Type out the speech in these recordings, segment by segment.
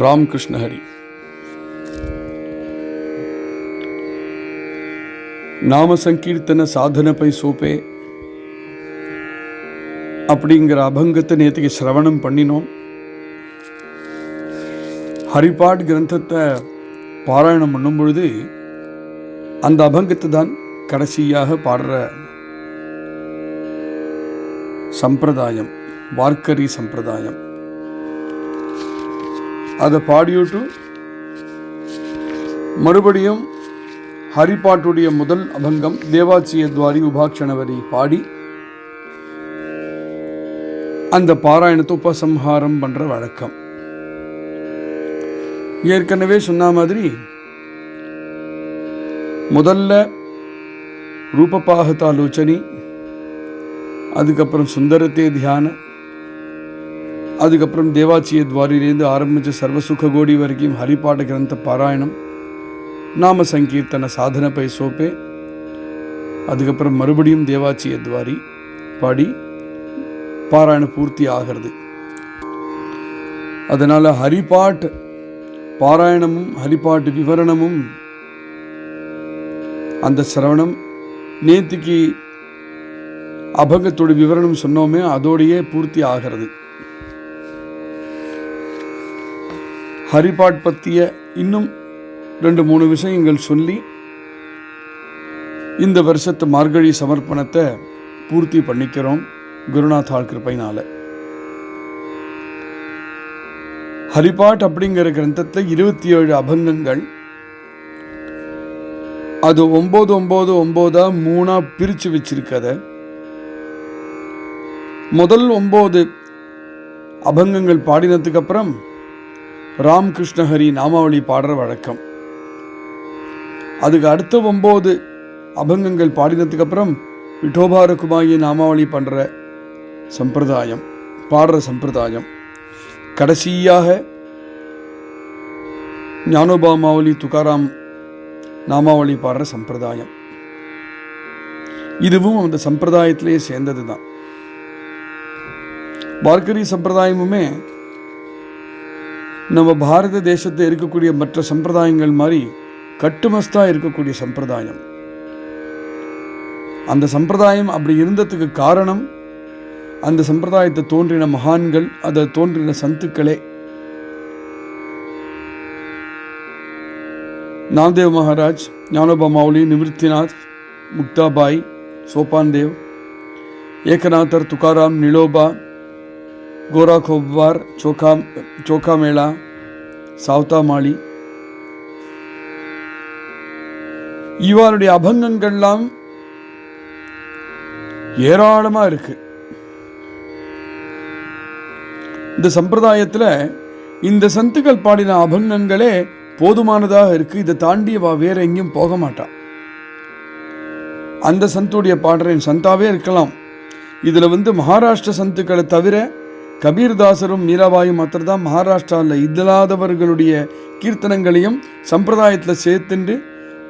ராம்கிருஷ்ண ஹரி. நாம சங்கீர்த்தன பை சூப்பே. அப்படிங்கிற அபங்கத்தை நேற்றுக்கு சிரவணம் பண்ணினோம். ஹரிபாட் கிரந்தத்தை பாராயணம் பண்ணும் பொழுது அந்த அபங்கத்தை தான் கடைசியாக பாடுற சம்பிரதாயம் வார்க்கரி சம்பிரதாயம். அதை பாடிவிட்டு மறுபடியும் ஹரிபாட்டுடைய முதல் அபங்கம் தேவாச்சிய துவாரி உபாக்ஷணவரி பாடி. அந்த பாராயணத்தை உபசம்ஹாரம் பண்ணுற வழக்கம். ஏற்கனவே சொன்ன மாதிரி முதல்ல ரூபபாகதாலோச்சனி அதுக்கப்புறம் சுந்தரத்தே தியான அதுக்கப்புறம் தேவாச்சிய துவாரிலேருந்து ஆரம்பித்த சர்வசுக கோடி வரைக்கும் ஹரிபாட கிரந்த பாராயணம். நாம சங்கீர்த்தன சாதன பை சோப்பே அதுக்கப்புறம் மறுபடியும் தேவாச்சிய துவாரி. பாடி பாராயணம் பூர்த்தி ஆகிறது. அதனால் ஹரிபாட் பாராயணமும் ஹரிபாட்டு விவரணமும் அந்த சிரவணம் நேத்திக்கு அபங்கத்தோட விவரணம் சொன்னோமே அதோடையே பூர்த்தி ஆகிறது. ஹரிபாட் பற்றிய இன்னும் ரெண்டு மூணு விஷயங்கள் சொல்லி இந்த வருஷத்து மார்கழி சமர்ப்பணத்தை பூர்த்தி பண்ணிக்கிறோம் குருநாத்தாள் கிருப்பைனால ஹரிபாட் அப்படிங்கிற கிரந்தத்தில் இருபத்தி ஏழு அபங்கங்கள். அது ஒம்பது ஒம்பது ஒம்போதா மூணா பிரித்து வச்சிருக்கத. முதல் ஒம்பது அபங்கங்கள் பாடினதுக்கு அப்புறம் ராம்கிருஷ்ணஹரி நாமாவளி பாடுற வழக்கம். அதுக்கு அடுத்த ஒம்பது அபங்கங்கள் பாடினதுக்கு அப்புறம் விட்டோபார குமாரி நாமாவளி பண்ணுற சம்பிரதாயம் பாடுற சம்பிரதாயம். கடைசியாக ஞானோபா மாவலி துகாராம் நாமாவளி பாடுற சம்பிரதாயம். இதுவும் அந்த சம்பிரதாயத்திலேயே சேர்ந்தது தான் வார்க்கரி சம்பிரதாயமுமே நம்ம பாரத தேசத்தில் இருக்கக்கூடிய மற்ற சம்பிரதாயங்கள் மாதிரி கட்டுமஸ்தாக இருக்கக்கூடிய சம்பிரதாயம். அந்த சம்பிரதாயம் அப்படி இருந்ததுக்கு காரணம் அந்த சம்பிரதாயத்தை தோன்றின மகான்கள் அதை தோன்றின சந்துக்களே. நாம்தேவ் மகாராஜ் ஞானோபா மௌலி நிவர்த்திநாத் முக்தாபாய் சோபான் தேவ் ஏகநாதர் துகாராம் நிலோபா கோரா கோப்வார் சோகா சோகா மேளா சாவ்தா மாளி இவருடைய அபங்கங்கள்லாம் ஏராளமாக இருக்கு. இந்த சம்பிரதாயத்தில் இந்த சந்துக்கள் பாடின அபங்கங்களே போதுமானதாக இருக்கு. இதை தாண்டி அவ வேற எங்கேயும் போக மாட்டான் அந்த சந்துடைய பாடுறேன் சந்தாவே இருக்கலாம். இதில் வந்து மகாராஷ்டிர சந்துக்களை தவிர கபீர்தாசரும் மீராபாயும் மாத்திரம் தான் மகாராஷ்டிராவில் இல்லாதவர்களுடைய கீர்த்தனங்களையும் சம்பிரதாயத்தில் சேர்த்துண்டு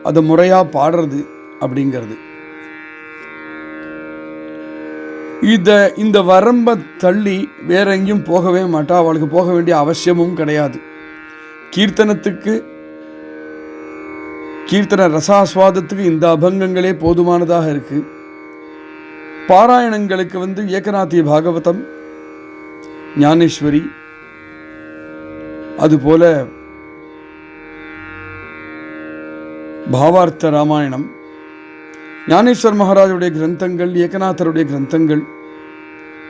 அதை முறையாக பாடுறது அப்படிங்கிறது. இத இந்த வரம்பை தள்ளி வேற எங்கேயும் போகவே மாட்டா அவளுக்கு போக வேண்டிய அவசியமும் கிடையாது. கீர்த்தனத்துக்கு கீர்த்தன ரசாஸ்வாதத்துக்கு இந்த அபங்கங்களே போதுமானதாக இருக்கு. பாராயணங்களுக்கு வந்து ஏகநாத்திய பாகவதம் ஞானேஸ்வரி. அதுபோல பாவார்த்த ராமாயணம் ஞானேஸ்வர் மகாராஜுடைய கிரந்தங்கள் ஏகநாதருடைய கிரந்தங்கள்.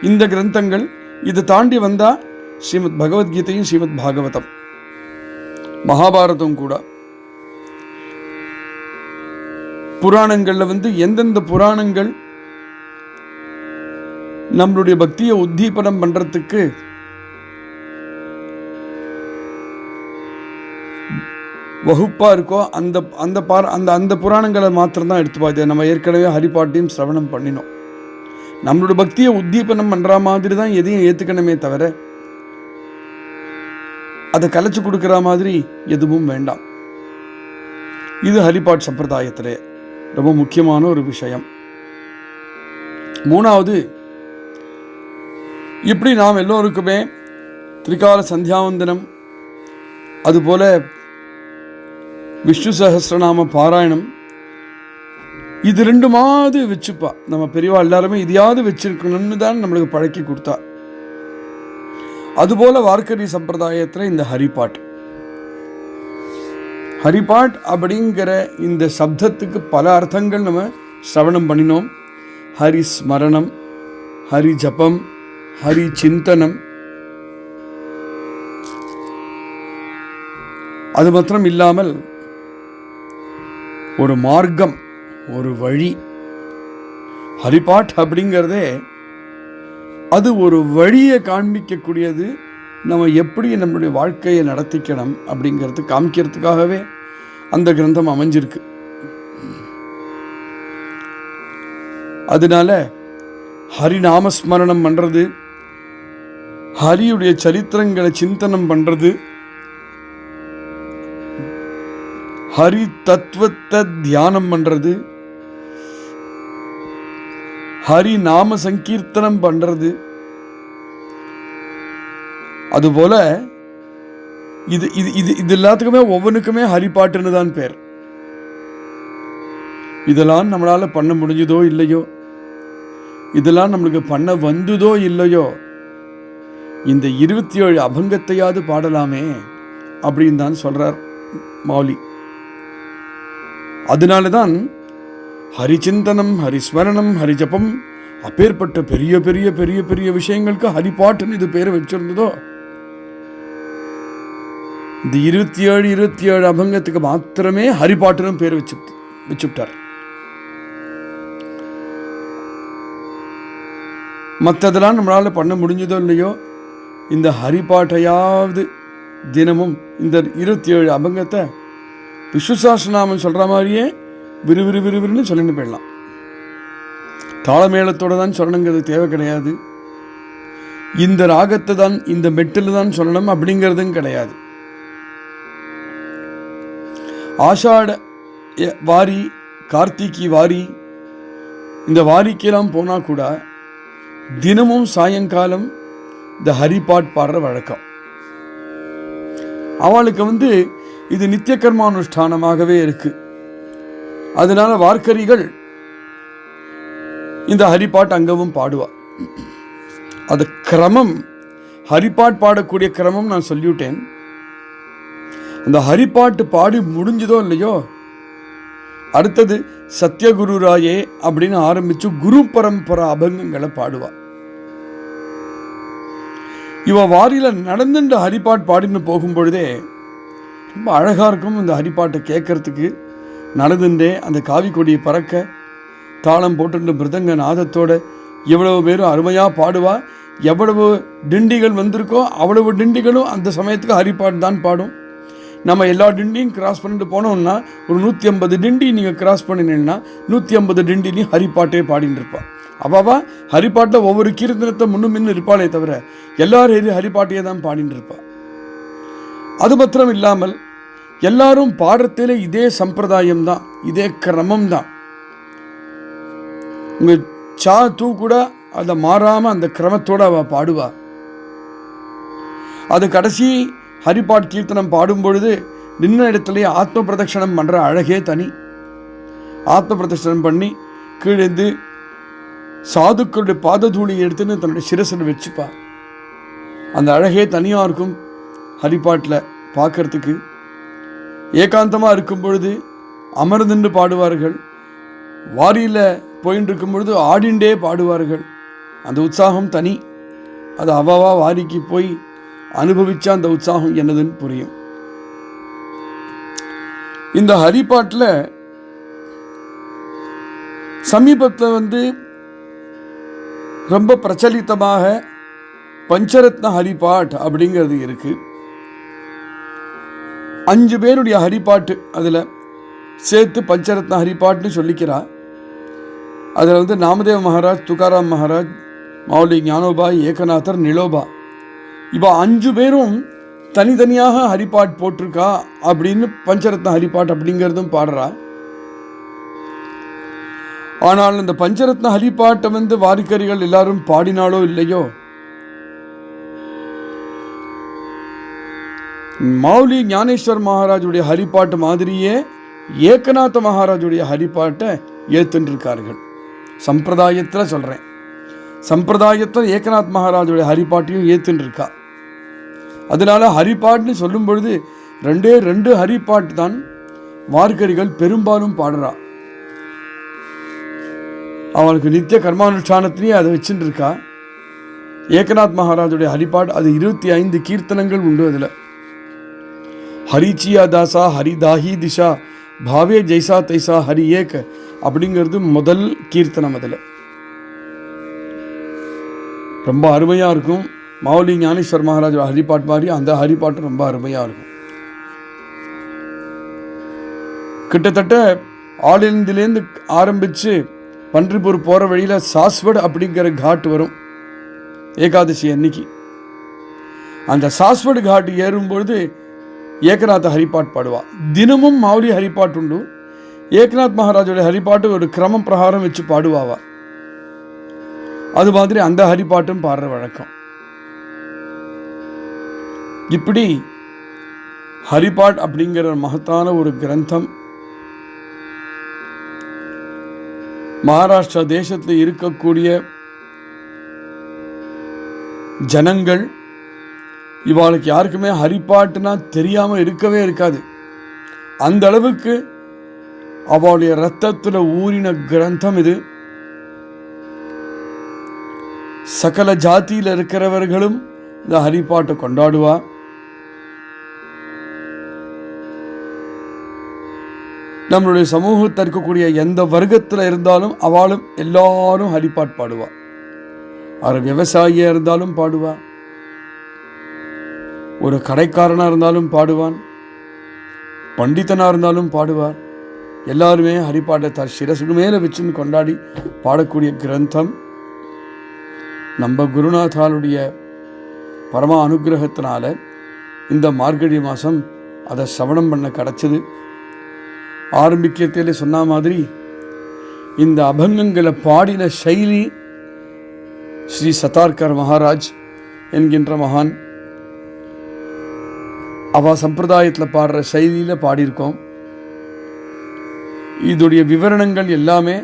இந்த கிரந்தங்கள் இதை தாண்டி வந்தா ஸ்ரீமத் பகவத்கீதையும் ஸ்ரீமத் பாகவதம். மகாபாரதம் கூட. புராணங்கள்ல வந்து எந்தெந்த புராணங்கள் நம்மளுடைய பக்தியை உத்தீபனம் பண்றதுக்கு வகுப்பா இருக்கோ அந்த அந்த பார அந்த அந்த புராணங்களை மாத்திரம் தான் எடுத்து பார்த்தேன் நம்ம ஏற்கனவே ஹரிபாட்டையும் சிரவணம் பண்ணினோம். நம்மளோட பக்தியை உத்தீபனம் பண்ற மாதிரி தான் எதையும் ஏத்துக்கணுமே தவிர அதை கலைச்சு கொடுக்குற மாதிரி எதுவும் வேண்டாம். இது ஹரிபாட் சம்பிரதாயத்திலே ரொம்ப முக்கியமான ஒரு விஷயம். மூணாவது இப்படி நாம் எல்லோருக்குமே திரிகால சந்தியாவந்தனம் அதுபோல விஷ்ணு சஹஸ்ரநாம பாராயணம் இது ரெண்டுமாவது வச்சுப்பா. நம்ம பெரியவா எல்லாருமே இதையாவது வச்சிருக்கணும்னு தான் நம்மளுக்கு பழக்கி கொடுத்தா. அதுபோல வார்க்கரி சம்பிரதாயத்தில் இந்த ஹரிபாட். ஹரிபாட் அப்படிங்கிற இந்த சப்தத்துக்கு பல அர்த்தங்கள் நம்ம சிரவணம் பண்ணினோம். ஹரி ஸ்மரணம் ஹரி ஜபம் ஹரி சிந்தனம் அது மாத்திரம் இல்லாமல் ஒரு மார்க்கம் ஒரு வழி ஹரிபாட் அப்படிங்கிறதே அது ஒரு வழியை காண்பிக்கக்கூடியது. நம்ம எப்படி நம்மளுடைய வாழ்க்கையை நடத்திக்கணும் அப்படிங்கிறது காமிக்கிறதுக்காகவே அந்த கிரந்தம் அமைஞ்சிருக்கு. அதனால ஹரிநாமஸ்மரணம் பண்ணுறது ஹரியுடைய சரித்திரங்களை சிந்தனம் பண்ணுறது ஹரி தத்துவத்தை தியானம் பண்ணுறது ஹரி நாம சங்கீர்த்தனம் பண்ணுறது அதுபோல இது இது இது இது எல்லாத்துக்குமே ஒவ்வொன்றுக்குமே ஹரிப்பாட்டுன்னு தான் பேர். இதெல்லாம் நம்மளால பண்ண முடிஞ்சதோ இல்லையோ? இதெல்லாம் நம்மளுக்கு பண்ண வந்ததோ இல்லையோ? இந்த இருபத்தி ஏழு அபங்கத்தையாவது பாடலாமே அப்படின்னு தான் சொல்றார் மௌலி அதனால தான் ஹரிச்சிந்தனம் ஹரிஸ்மரணம் ஹரிஜபம் அப்பேற்பட்ட பெரிய பெரிய பெரிய பெரிய விஷயங்களுக்கு ஹரிபாட்டுன்னு இது பேர் வச்சிருந்ததோ? இந்த இருபத்தி ஏழு இருபத்தி ஏழு அபங்கத்துக்கு மாத்திரமே ஹரிபாட்டுன்னு பேர் வச்சு வச்சுட்டார் மற்றதெல்லாம் நம்மளால் பண்ண முடிஞ்சதோ இல்லையோ? இந்த ஹரிபாட்டையாவது தினமும் இந்த இருபத்தி ஏழு அபங்கத்தை விஸ்வசாசனாமன் சொல்கிற மாதிரியே விறுவிறு விறுவிறுன்னு சொல்லிட்டு போயிடலாம். தாளமேளத்தோட தான் சொல்லணுங்கிறது தேவை கிடையாது. இந்த ராகத்தை தான் இந்த மெட்டில் தான் சொல்லணும் அப்படிங்கிறதும் கிடையாது. ஆஷாட வாரி கார்த்திகி வாரி இந்த வாரிக்கெல்லாம் போனால் கூட தினமும் சாயங்காலம் இந்த ஹரிபாட் பாடுற வழக்கம். அவளுக்கு வந்து இது நித்திய கர்மானுஷ்டானமாகவே இருக்கு. அதனால வார்க்கரிகள் இந்த ஹரிபாட் அங்கவும் பாடுவார் அது கிரமம் ஹரிபாட் பாடக்கூடிய கிரமம் நான் சொல்லிவிட்டேன். அந்த ஹரிபாட்டு பாடி முடிஞ்சதோ இல்லையோ அடுத்தது சத்யகுரு ராயே அப்படின்னு ஆரம்பிச்சு குரு பரம்பரா அபங்கங்களை பாடுவாள் இவ வாரியில் நடந்துட்டு ஹரிபாட் பாடின்னு போகும் பொழுதே ரொம்ப அழகாக இருக்கும் இந்த ஹரிப்பாட்டை கேட்கறதுக்கு நடந்துட்டே அந்த காவி கொடியை பறக்க தாளம் போட்டுட்டு மிருதங்க நாதத்தோட எவ்வளவு பேரும் அருமையாக பாடுவா எவ்வளவு டிண்டிகள் வந்திருக்கோ அவ்வளவு டிண்டிகளும் அந்த சமயத்துக்கு ஹரிப்பாட் தான் பாடும். நம்ம எல்லா டிண்டியும் கிராஸ் பண்ணிட்டு போனோம்னா ஒரு நூற்றி ஐம்பது டிண்டி நீங்கள் கிராஸ் பண்ணினீங்கன்னா நூற்றி ஐம்பது டிண்டிலையும் ஹரிப்பாட்டே பாடின்னு இருப்பாள் அவாவா ஹரிப்பாட்டில் ஒவ்வொரு கீர்த்தனத்தை முன்னும் இன்னும் இருப்பாளே தவிர எல்லாரும் ஹரிப்பாட்டையே தான் பாடின்னு இருப்பா அது மாத்திரம் இல்லாமல் எல்லாரும் பாடுறதுல இதே சம்பிரதாயம் தான் இதே கிரமம் தான் உங்கள் சா தூ கூட அதை மாறாம அந்த கிரமத்தோட அவள் பாடுவா. அது கடைசி ஹரிபாட் கீர்த்தனம் பாடும் பொழுது நின்ன இடத்துலயே ஆத்ம பிரதட்சணம் பண்ற அழகே தனி. ஆத்ம பிரதட்சணம் பண்ணி கீழேந்து சாதுக்களுடைய பாததூளி எடுத்துன்னு தன்னுடைய சிரசில் வச்சுப்பா அந்த அழகே தனியாக இருக்கும் ஹரிபாட்டில் பார்க்கறதுக்கு ஏகாந்தமாக இருக்கும் பொழுது அமர்ந்துண்டு பாடுவார்கள். வாரியில் போயின்னு இருக்கும் பொழுது ஆடிண்டே பாடுவார்கள். அந்த உற்சாகம் தனி. அது அவாவா வாரிக்கு போய் அனுபவிச்சா அந்த உற்சாகம் என்னதுன்னு புரியும். இந்த ஹரிபாட்டில் சமீபத்தில் வந்து ரொம்ப பிரச்சலித்தமாக பஞ்சரத்ன ஹரிபாட் அப்படிங்கிறது இருக்கு. அஞ்சு பேருடைய ஹரிபாட்டு அதில் சேர்த்து பஞ்சரத்ன ஹரிபாட்னு சொல்லிக்கிறார் அதில் வந்து நாமதேவ மகாராஜ் துகாராம் மகாராஜ் மௌலி ஞானோபாய் ஏகநாதர் நிலோபா. இப்போ அஞ்சு பேரும் தனித்தனியாக ஹரிபாட் போட்டிருக்கா அப்படின்னு பஞ்சரத்ன ஹரிபாட் அப்படிங்கிறதும் பாடுறா. ஆனால் இந்த பஞ்சரத்ன ஹரிபாட்டை வந்து வாரிக்கரிகள் எல்லாரும் பாடினாலோ இல்லையோ? மௌலி ஞானேஸ்வர் மகாராஜுடைய ஹரிப்பாட்டு மாதிரியே ஏக்கநாத மகாராஜுடைய ஹரிப்பாட்டை ஏத்துன்றிருக்கார்கள். சம்பிரதாயத்தில் சொல்கிறேன் சம்பிரதாயத்தில் ஏகநாத் மகாராஜுடைய ஹரிப்பாட்டையும் ஏத்துன்றிருக்கா. அதனால் அதனால ஹரிப்பாட்னு சொல்லும் பொழுது ரெண்டே ரெண்டு ஹரிப்பாட்டு தான் வார்கரிகள் பெரும்பாலும் பாடுறா. அவளுக்கு நித்திய கர்மானுஷ்டானத்திலையும் அதை வச்சுட்டு இருக்கா ஏகநாத் மகாராஜுடைய ஹரிபாட் அது இருபத்தி ஐந்து கீர்த்தனங்கள் உண்டு அதில். ஹரிச்சியா தாசா ஹரிதாஹி திஷா பாவே ஜெய்சா தைசா ஹரி ஏக் அப்படிங்கிறது முதல் கீர்த்தனம் அதில். ரொம்ப அருமையாக இருக்கும். மாவுலி ஞானேஸ்வர் மகாராஜ் ஹரிப்பாட் மாதிரி அந்த ஹரிப்பாட்டு ரொம்ப அருமையாக இருக்கும். கிட்டத்தட்ட ஆலிந்திலேருந்து ஆரம்பித்து பன்றிப்பூர் போகிற வழியில் சாஸ்வட் அப்படிங்கிற காட் வரும். ஏகாதசி அன்னைக்கு. அந்த சாஸ்வட் காட் ஏறும்பொழுது ஏகநாத ஹரிப்பாட் பாடுவா. தினமும் மாவுலி ஹரிப்பாட் உண்டு. ஏகநாத் மகாராஜோட ஹரிப்பாட்டு ஒரு கிரமம் பிரகாரம் வச்சு பாடுவாவா. அது மாதிரி அந்த ஹரிப்பாட்டும் பாடுற வழக்கம். இப்படி ஹரிபாட் அப்படிங்கிற மகத்தான ஒரு கிரந்தம் மகாராஷ்டிரா தேசத்தில் இருக்கக்கூடிய ஜனங்கள் இவாளுக்கு யாருக்குமே ஹரிப்பாட்டுனா தெரியாமல் இருக்கவே இருக்காது. அந்த அளவுக்கு அவளுடைய ரத்தத்தில் ஊறின கிரந்தம் இது. சகல ஜாதியில் இருக்கிறவர்களும் இந்த ஹரிப்பாட்டை கொண்டாடுவா. நம்மளுடைய சமூகத்தில் இருக்கக்கூடிய எந்த வர்க்கத்தில் இருந்தாலும் அவளும் எல்லாரும் ஹரிப்பாட் பாடுவா. அவர் விவசாயியாக இருந்தாலும் பாடுவா. ஒரு கடைக்காரனாக இருந்தாலும் பாடுவான். பண்டிதனாக இருந்தாலும் பாடுவார். எல்லாருமே ஹரிப்பாட்டை த சிரசுக்கு மேலே வச்சுன்னு கொண்டாடி பாடக்கூடிய கிரந்தம் நம்ம குருநாதாளுடைய பரம அனுகிரகத்தினால இந்த மார்கழி மாதம் அதை சவணம் பண்ண கிடச்சிது. ஆரம்பிக்கிறதுல சொன்ன மாதிரி இந்த அபங்கங்களை பாடின சைலி ஸ்ரீ சதார்கர் மகாராஜ் என்கின்ற மகான் அவ சம்பிரதாயத்தில் பாடுற சைலியில் பாடியிருக்கோம். இதோடைய விவரணங்கள் எல்லாமே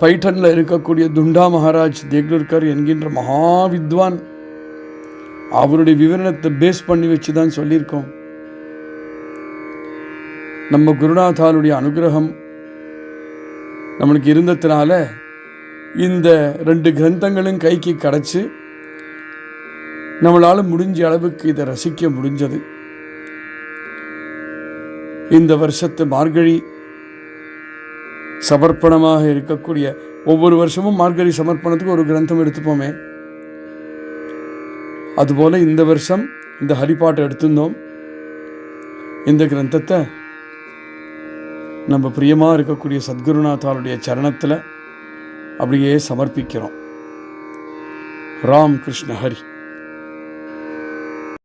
பைட்டனில் இருக்கக்கூடிய துண்டா மகாராஜ் தேக்லூர்கர் என்கின்ற மகா வித்வான். அவருடைய விவரணத்தை பேஸ் பண்ணி வச்சு தான் சொல்லியிருக்கோம். நம்ம குருநாதாருடைய அனுகிரகம் நம்மளுக்கு இருந்ததுனால இந்த ரெண்டு கிரந்தங்களும் கைக்கு கிடச்சி நம்மளால் முடிஞ்ச அளவுக்கு இதை ரசிக்க முடிஞ்சது. இந்த வருஷத்து மார்கழி சமர்ப்பணமாக இருக்கக்கூடிய ஒவ்வொரு வருஷமும் மார்கழி சமர்ப்பணத்துக்கு ஒரு கிரந்தம் எடுத்துப்போமே. அதுபோல இந்த வருஷம் இந்த ஹரிப்பாட்டை எடுத்திருந்தோம். இந்த கிரந்தத்தை நம்ம பிரியமாக இருக்கக்கூடிய சத்குருநாத்தாருடைய சரணத்தில் அப்படியே சமர்ப்பிக்கிறோம். ராம் கிருஷ்ண ஹரி.